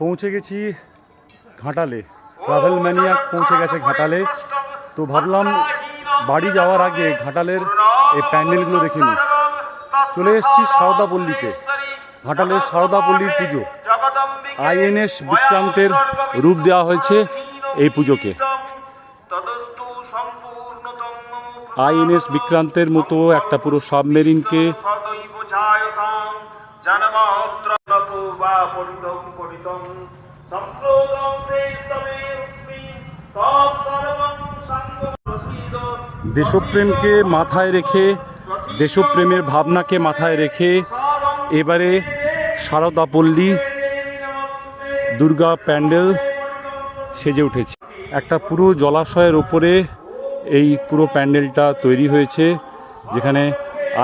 পৌঁছে গেছি ঘাটালে। ট্রাভেল ম্যানিয়াক পৌঁছে গেছে ঘাটালে। তো ভাবলাম বাড়ি যাওয়ার আগে ঘাটালের এই প্যান্ডেলগুলো দেখে নিই। চলে এসেছি সারদাপল্লীতে। ঘাটালের সারদাপল্লীর পুজো। আইএনএস বিক্রান্তের রূপ দেওয়া হয়েছে এই পুজোকে। আইএনএস বিক্রান্তের মতো একটা পুরো সাবমেরিনকে দেশপ্রেমকে মাথায় রেখে দেশপ্রেমের ভাবনাকে মাথায় রেখে এবারে শারদাপল্লী দুর্গা প্যান্ডেল সেজে উঠেছে। একটা পুরো জলাশয়ের ওপরে এই পুরো প্যান্ডেলটা তৈরি হয়েছে, যেখানে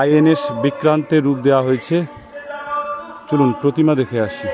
আইএনএস বিক্রান্তের রূপ দেওয়া হয়েছে। চলুন প্রতিমা দেখে আসি।